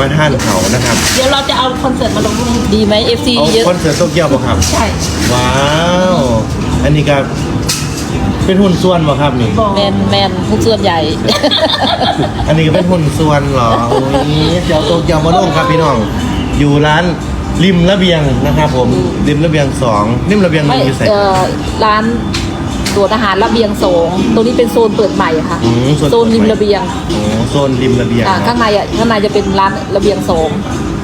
มาท่านเขานะครับเดี๋ยวเราจะเอาคอนเสิร์ตมาลงที่นี่ดีไหม FC เอาเยอะคอนเสิร์ตโตเกียวป่ะครับ ใช่ว้าว อันนี้ก็เป็นหุ่นส่วนป่ะครับนี่ แมนแมนผู้ส่วนใหญ่ อันนี้ก็เป็นหุ่นส่วนเหรอโอ้ยเดี๋ยวโตเกียวมาลงครับพี่น้อง อยู่ร้านริมระเบียงนะครับผมริมระเบียงสองริมระเบียงหไม่นึ่งอยู่ใส่เอ่อร้าน ตรวจอาหารระเบียงสองตัวนี้เป็นโซนเปิดใหม่ค่ะ อืมโซนริมระเบียงโอ้โซนริมระเบียงอ่าเนอะข้างในอะข้างในจะเป็นร้านระเบียงสอง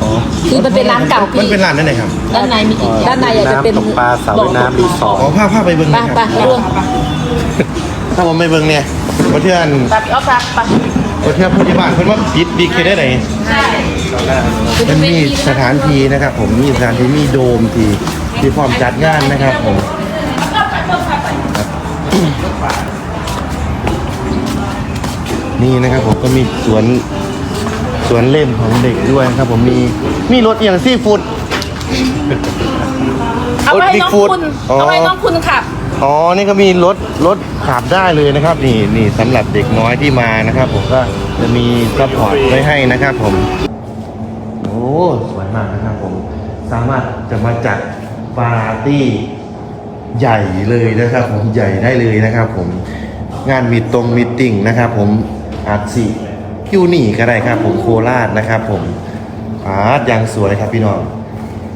อ๋อคือมันเป็นร้านเก่าพี่ มันเป็นร้านนั่นไหนครับด้านในมีอีกด้านในอะจะเป็นน้ำตกปลาสระว่ายน้ำรีสอร์ท อ๋อภาพภาพไปเบิ้งไปนะคไปรับร่วงถ้าผมไม่เบิ้งเนี่ยประเทือนไปพี่ออฟไปประเทือนผู้ที่บ้านเพิ่นว่าปิดดีเคได้ไหนใช่มันมีสถานที่นะครับ ผมมีสถานที่มีโดมที่ที่พร้อมจัดงานนะครับผม นี่นะครับผมก็มีสวนสวนเล่นของเด็กด้วยนะครับ ผมมีมีรถอย่างซีฟู้ดเอาไปให้น้องโอ๊ย Bigfoot คุณอ๋อเอาไปให้น้องคุณขับ อ๋อ นี่ก็มีรถรถขับได้เลยนะครับ นี่นี่สำหรับเด็กน้อยที่มานะครับ ผมก็จะมีซัพพอร์ตไว้ให้นะครับ ผม โอ้สวยมากนะครับ ผม สามารถจะมาจัดปาร์ตี้ใหญ่เลยนะครับ ผมใหญ่ได้เลยนะครับ ผมงานมีตรงมีติ่งนะครับ ผม อาร์ตสีคิวนี่ก็ได้ครับ ผมโคราชนะครับ ผมอาร์ตยังสวยครับพี่น้อง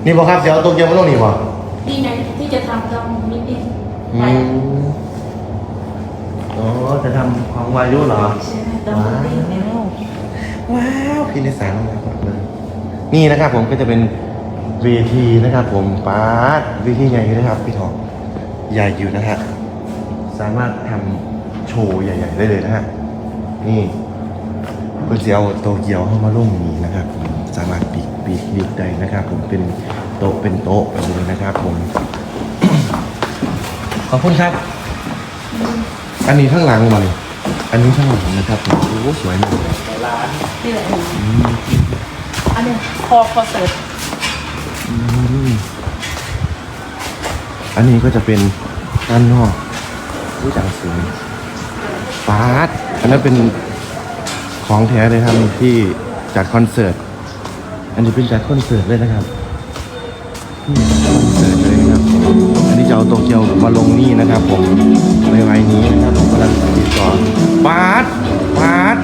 นี่บอกครับเดี๋ยวเอาตรงเกียวมาลงนี่บอกดีไงที่จะทำทำนิดนิดอืมอ๋อจะทำของวายุเหรอว้าวว้าวพี่นิสานนะครับเลยนี่นะครับผมก็จะเป็นเวทีนะครับผมปาร์ตเวทีใหญ่อยู่นะครับพี่ทองใหญ่อยู่นะฮะสามารถทำโชว์ใหญ่ ๆ ได้เลยนะฮะ นี่เพื่อจะเอาโตเกียวเข้ามาลงนี้นะครับสามารถปีกปีกปีกได้นะครับ ผมเป็นโต๊ะเป็นโต๊ะไปเลยนะครับ ผม ขอบคุณครับ อันนี้ข้างหลังมาเลยอันนี้ข้างหลังนะครับผมโอ้สวยมากเลยนี่แหละอันนี้คอคอเสิร์ตอืมอันนี้ก็จะเป็นด้านนอกผู้จังสวย ปาร์ตอันนั้นเป็นของแท้เลยครับที่จัดคอนเสิร์ต อันนี้เป็นจัดคอนเสิร์ตเลยนะครับคอนเสิร์ตเลยครับ อันนี้จะเอาโตเกียวมาลงนี่นะครับ ผมในวัยนี้นะครับผมกำลังติดต่อปาร์ตปาร์ต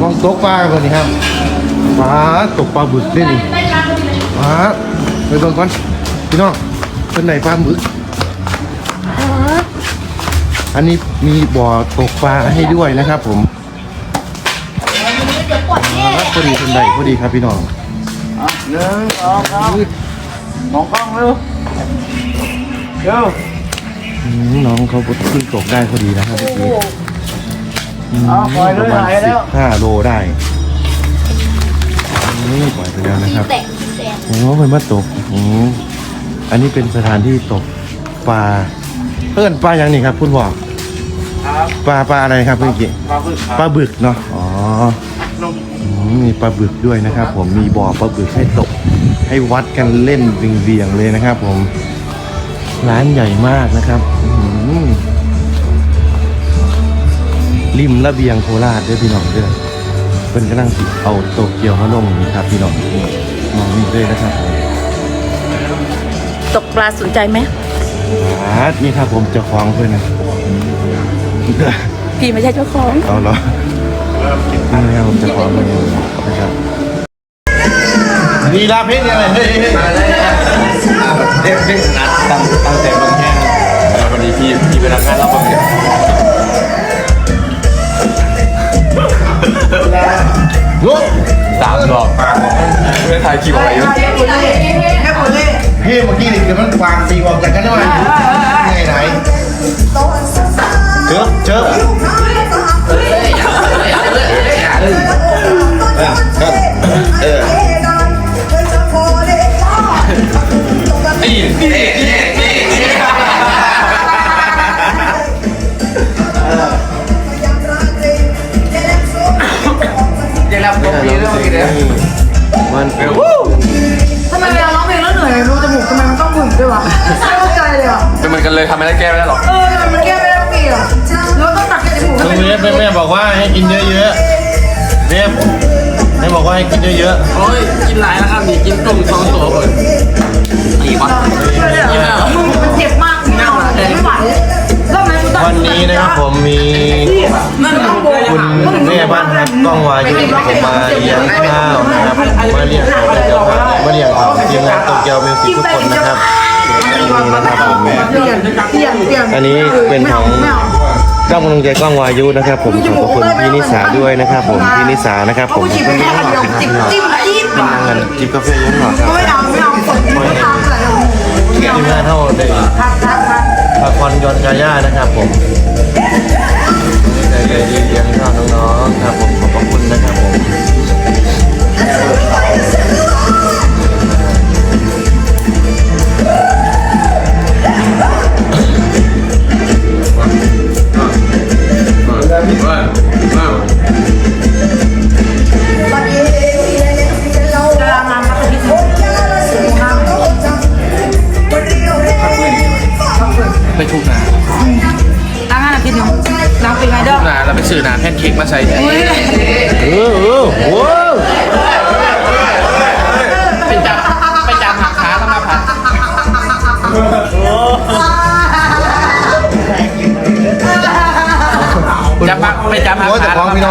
มองโต๊ะปลากันนี่ครับปาร์ตตกปลาบึกได้นี่ได้ร้านนี้เลยมาไปเบิ่งก่อนพี่น้องเป็นไหนปลาหมึก อันนี้มีบ่อตกปลาให้ด้วยนะครับผมครับพอดีคนใดพอดีครับพี่น้องหนึ่งสองสามมองกล้องเร็วเร็วอืมน้องเขาขึ้นตกได้พอดีนะครับพี่อืมเอาปล่อยเลปยระมาณหายสิแล้บวห้าโลได้นี่ปล่อยไปแล้วนะครับโอ้เป็นมาตกอืมอันนี้เป็นสถานที่ตกปลาเพื่อนปลาอย่างนี้ครับคุณบอก ครับปลาปลาอะไรครับเมื่อกี้มาพึ่งครับปลาบึกเนาะอ๋ออืมมีปลาบึกด้วยนะครับ ผมมีบ่อปลาบึกให้ตก ให้วัดกันเล่นเวียงๆเลยนะครับ ผมร้านใหญ่มากนะครับอื้อหือริมระเบียงโคราชด้วยพี่น้องเด้อเป็นกำลังสิเอาโตเกียวมาลงนี่ครับพี่น้องนี่มองนี่ด้วยนะครับผม ตกปลาสนใจไหมอ่านี่ครับผมเจะคล้าของเพื่อนนะ พี่ไม่ใช่เจ้าของเอาเหรอนี่ครับผมเจะคล้าของเพื่อนนะครับนี่ลาเพชรอะไรเฮ้ยเด็กเด็กนัดตั้งตั้งใจลงแห้งแล้ววันนี้พี่พี่ไปทำงานเราบ้างเนี่ย ลุกสามรอบไม่ถ่ายคลิปอะไรอยู่พี่เมื่อกี้นี่คือมันวางสีออกจากกันได้ไหมไงไหนเจิบเจิบเออนี่นี่นี่นี่ ยังรับผมปีแล้วเมื่อกี้เนี่ยมันเป็นทำไมเวลาร้องเพลงแล้วเหนื่อยรูจมูกทำไมมันต้องบึ้งด้วยวะไม่เข้าใจเลยอะเป็นเหมือนกันเลยทำไม่ได้แก้ไม่ได้หรอกเออมันแก้ไม่ได้ทุกทีอะแล้วต้องตัดจมูกตรงนี้แม่แม่บอกว่าให้กินเยอะๆเว็บให้บอกว่าให้กินเยอะโอ้ยกินหลายแล้วครับนี่กินตุ่มสองตัวเลยอีกวะมึงมันเจ็บมาก วันนี้นะครับผมมีคุณแม่บ้านครับกล้องวายุผมมาเลี้ยงข้าวนะครับมาเลี้ยงข้าวมาเลี้ยงข้าวทีมงานโตเกียวมิวสิกทุกคนนะครับนี่นะครับผมแม่เปลี่ยนเปลี่ยนเปลี่ยนอันนี้เป็นของเจ้ากำลังใจกล้องวายุนะครับ ผมขอบคุณพี่นิสาด้วยนะครับ ผมพี่นิสานะครับผมจิ้มเป็นแค่นั่งอันเดียวจิ้มจิ้มจิ้มกันจิบกาแฟเยอะหน่อยครับไม่เอาไม่เอาคนไม่ทำอะไรทีมงานเท่าได้ค ปาครับครับพักอนยอนกาย่านะครับผมใจใจดีเลี้ยงข้าวน้องๆครับผมขอบคุณนะครับผม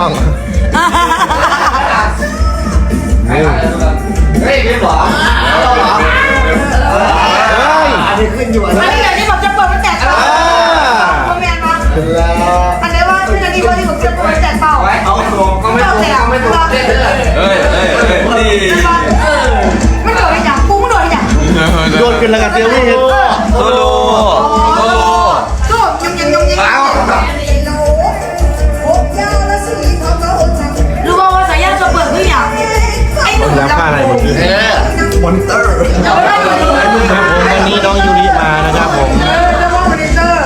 ยแต่ขาฟ้องพี่น้องเฮ้ยเฮ้ยอันนี้เดี๋ยวนี้ผมจะเปิดมาแจกเปล่าคอมเมนต์มาอันนี้ว่าที่นี่ว่าที่ผมจะเปิดมาแจกเปล่าเอาตัวก็ไม่ถูกไม่ถูกเฮ้ยเฮ้ยเฮ้ยนี่ไม่โดนอย่างกูไม่โดนอย่างโดนกันแล้วกันเตียวไม่เห็นโซโลโซ อครับผมวันนี้น้องยูริมานะครับผมเออจะว่ามันเตอร์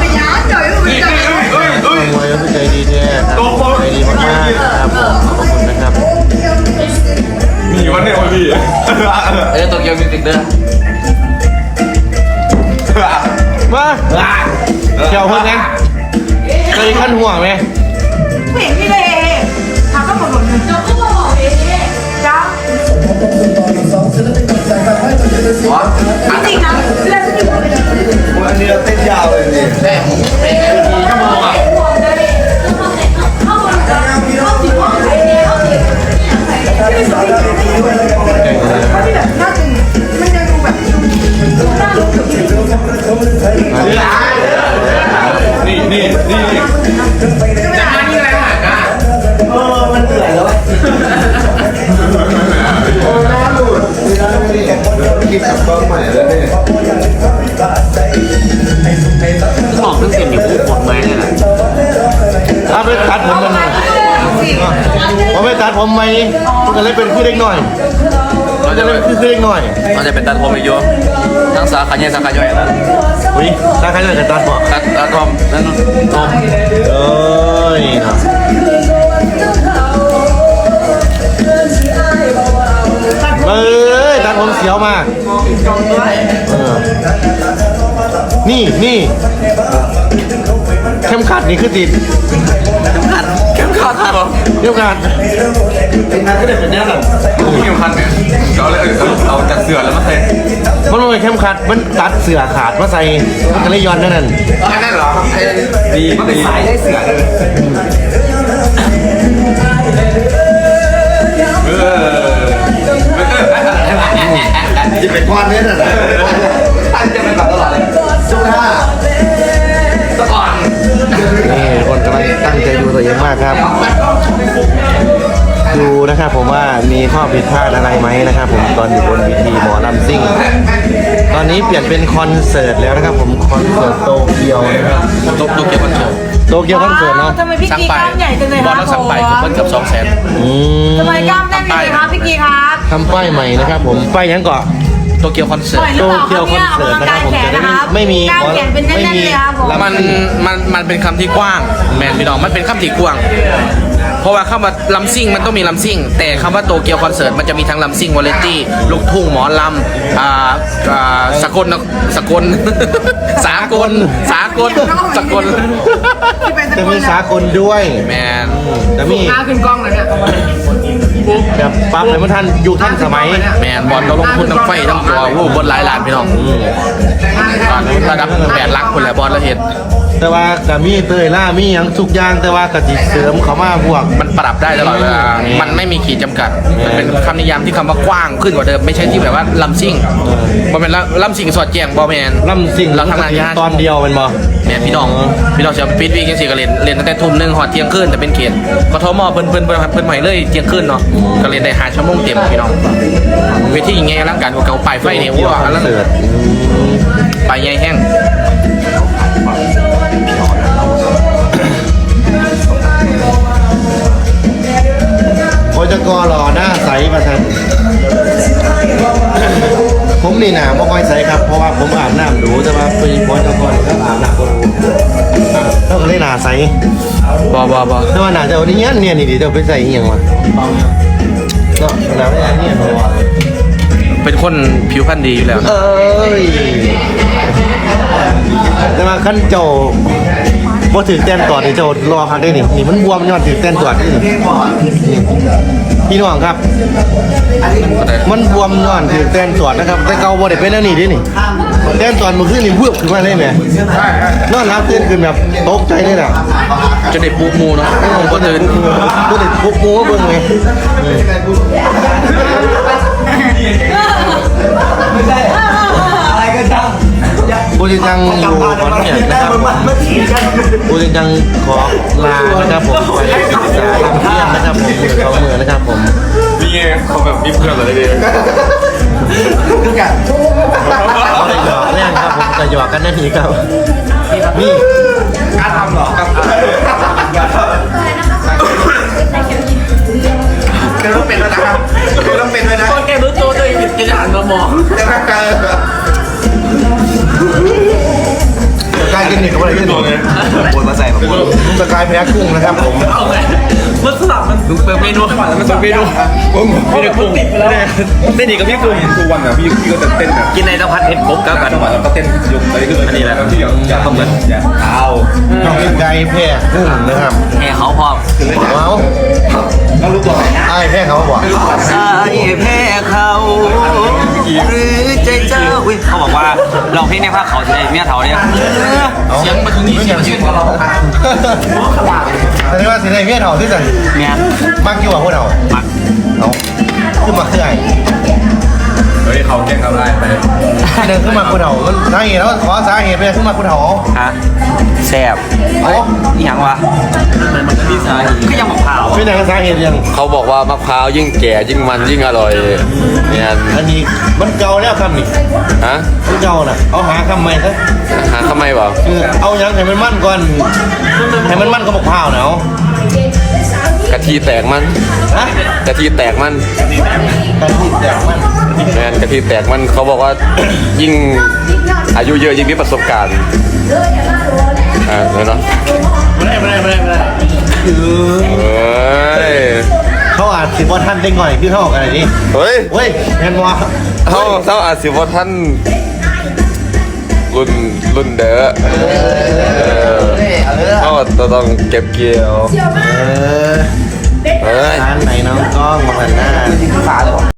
ไปยาเจออยู่เจอขโมยก็คือใจดีแท้ครับใจดีมากๆครับผมขอบคุณนะครับ มีวันเนี่ยพี่เออโตเกียวมิวสิกเด้อมาเกี่ยวเพิ่งไงเคยขั้นห่วงไหมผู้หญิงที่เลยถามก็หมดหมดเลยจ้าจ้า จริงนะเพื่อนที่อยู่อันนี้เต้นยาวเลยนี่แม่เป็นไงดีชั่วโมงอะที่แบบน่าจริงมันจะดูแบบน่ คิดกับกล้องใหม่แล้วเนี่ยบอกเรื่องเสียงอยู่พูดหมดไหมเนี่ยนะเอาไปตัดผมมันผมไปตัดผมไหมมันก็เลยเป็นคือเล็กหน่อยเรามันจะจะเลยเป็นคือคือเล็กหน่อยเราจะเป็นตัดผมไปเยอะทั้งสาขาใหญ่สาขาย่อยนะอุ้ยถ้าใครเลยจะตัดบ่ตัดตัดทอมนั่นทอมเอ้ยเนาะ เอ้ยตัดผมเสียวมากเออนี่นี่เข้มขัดนี่คือติดเข้มขัดครับผมเข้มขัดเป็นงานก็ได้เป็นแน่นอนเข้มขัดเนี่ยเอาเลยเอาจากเสือแล้วมาใส่มันไม่เป็นเข้มขัดมันตัดเสือขาดมาใส่มันก็เลยย้อนนั่นนั่นอันนั้นเหรอไอ้ดีมันเป็นสายได้เสือเลยเออ จะเป็นก้อนเนี้ยน่ะตั้งใจเป็นแบบตลอดเลยช่วงหน้าตะก่อนนี่คนกำลังตั้งใจดูตัวเองมากครับ ดูนะครับผมว่ามีข้อผิดพลาดอะไรไหมนะครับผมตอนอยู่บนวิธีหมอลำซิ่ง ตอนนี้เปลี่ยนเป็นคอนเสิร์ตแล้วนะครับผมคอนเสิร์ตโตเกียวนะครับตกตกเกี่ยวกับเกี่ยวโตเกียวคอนเสิร์ตเนาะทำไมพี่สั่งกีไปกล้ามใหญ่จังเลยบอคลรับเราสั่งไปเพิ่มเกือบสองแสนอืมทำไม กล้ามแน่นจังเลยครับพี่กีครับทำป้ายใหม่นะครับผมป้ายยังเกาะโตเกียวคอนเสิปร์ล่ตอยหรือเปล่าครับเนี่ยออกกำลังกายแขนนะครับไม่มีกล้ามแขนเป็นแน่นๆเลยครับผมไม่มันมันมันเป็นคำที่กว้าง แมนพี่น้องมันเป็นคำที่กว้าง เพราะว่าคำว่าลำซิ่งมันต้องมีลำซิ่ง แต่คำว่าโตเกียวคอนเสิร์ตมันจะมีทั้งลำซิ่งวาเลนตี้ลูกทุ่งหมอลำอ่าอ่าสกลนะสกล สากล สากลสกลที่เป็นตะจะโกมีนสากลด้วยแมน จะมีหน้าขึ้นกล้องเลยเนี่ยแบบปรับให้มันทันยุคทันสมัยแมนบอลเราลงทุนทั้งไฟทั้งตัววูบนหลายล้านพี่น้องตอนระดับแปดลักคนแหละบอลละเห็น แต่ว่าก็มีเตยล่ามีหยังทุกอย่างแต่ว่าก็สิเสริมเข้ามาพวก มันปรับได้ตลอดเวลา มันไม่มีขีดจำกัด มันเป็นคำนิยามที่คำว่ากว้างขึ้นกว่าเดิม ไม่ใช่ที่แบบว่าลำซิ่งบอเป็นลำซิ่งสอดแจงบอแมนล่ำสิ่งเราทำงานยากตอนเดียวแมันบ่แมนพี่น้อง พี่น้องเชียวปิดวีกันสิก็เรียนเรียนตั้งแต่ทุ่มหนึ่งหอดเที่ยงคืนแต่เป็นเขตกทมเพิ่นเพิ่นเพิ่นเพิ่นใหม่เลยเที่ยงคืนเนาะ ก็เรียนได้หาชั่วโมงเต็มพี่น้อง เวทียังไงร่างการของเก่าปลายไฟเนี่ยว้าแล้วเสิร์ตปลายใหญ่แห้ง โอจะกอหล่อหน้าใสมาทันผมนี่หนาไม่ค่อยใสครับ เพราะว่าผมอาบน้ำดูแต่ว่าปีพอจะกอนี่ก็อาบน้ำก็ดูต้องเลยหนาใสบอบอบอแต่ว่าหนาจะวันนี้เนี่ยเนี่ยนี่ดิจะไปใส่อีหยังวะก็หนาไม่ได้เนี่ยเพราะว่าเป็นคนผิวพรรณดีอยู่แล้วนะเอ้ยแต่ว่าขั้นโจ บ่ถือแต้นตอดนี่โจรอพักได้นี่นี่มันบวมย้อนถือแต้นตอดนี่นี่พี่น้องครับ มันบวมย้อนถือแต้นตอดนะครับ แต่เกาบ่ได้เป็นแล้วนี่ดินี่แต้นตอดมันขึ้นนี่เพื่อขึ้นมาได้ไหมนอนรับตื่นขึ้นแบบตกใจเลยน่ะจะได้ปูมูเนาะก็ตื่นบ่ได้ปุ๊บงูเบิ่งไง กูจะจังอยู่ขอนแก่นนะครับผมกูจะจังขอลานะครับผมไปศึกษาทำเพียนนะครับผมมือเขามือนะครับผมนี่ไงเขาแบบมีเพื่อนอะไรดีเขาเลยหยอกเล่นครับผมจะหยอกกันนาทีครับนี่กล้าทำหรอครับก็ต้องเป็นแล้วนะครับเก็ต้องเป็นด้วยนะคนแกรู้ตัวตัวเองจะหันมามองจะคร่า อะไรกินตัวเลยบนมาใส่แบบบนลุงสกายแพ้กุ้งนะครับผมมันสลับมันเปิดเมนูมันเปิดเมนูผมมีแต่กุ้งติดไปแล้วเต้นอีกกับพี่กุ้งเห็นทุกวันอะพี่พี่ก็จะเต้นแบบกินในตะพัดเห็ดครบกับกันจังหวะแล้วก็เต้นยกอะไรขึ้นอันนี้แหละที่อย่างอย่าทำเหมือนอย่าเอาน้องไก่แพ้กุ้งนะครับแค่เขาพอเอาต้องรู้ตัวไอ้แพ้เขาบอกสายแพ้เขาหรือใจเจ้า อุ้ยเขาบอกว่าเราเพลงในภาคเขาจะได้เมียเถาเนี่ยเสียงมาถึงนี่เสียงชื่นของเราแต่ว่าสิได้เมียเถาที่ไหนเมียมักอยู่กับพวกเรามักเอาขึ้นมาคือไอ้ เฮ้ยเขาแกล้งทำลายไปเดินขึ้นมาคุณเถามันสาเหตุแล้วขอสาเหตุไปขึ้นมาคุณเถาฮะแซ่บเอานี่ยังวะมันก็ดีไซน์ก็ยังบอกเผาเป็นอย่างสาเหตุยังเขาบอกว่ามะพร้าวยิ่งแก่ยิ่งมันยิ่งอร่อยเนี่ยอันนี้มันเก่าแล้วคำนี่ฮะมันเก่าน่ะเอาหาคำใหม่ซะหาทำไมวะคือเอายังให้มันมั่นก่อนให้มันมั่นก็บอกพร้าวเนาะ กะทิแตกมันฮะกะทิแตกมันการพูดแต่มันแมนกะทิแตกมันเขาบอกว่า ยิ่งอายุเยอะยิ่งมีประสบการณ์อ่าเลยเนาะไม่ได้ไม่ได้ไม่ได้ไม่ได้คือเฮ้ยเขาอาจสิบว่าท่านได้ง่อยคือเขาออกอะไรนี่เฮ้ยเว้ยแมนวะเขาเขาอาจสิว่าท่านรุ่น รุ่นเด้อเออเขาก็ต้องเก็บเกี่ยวเออเฮ้ยร้านไหนน้องกล้องมาหันหน้า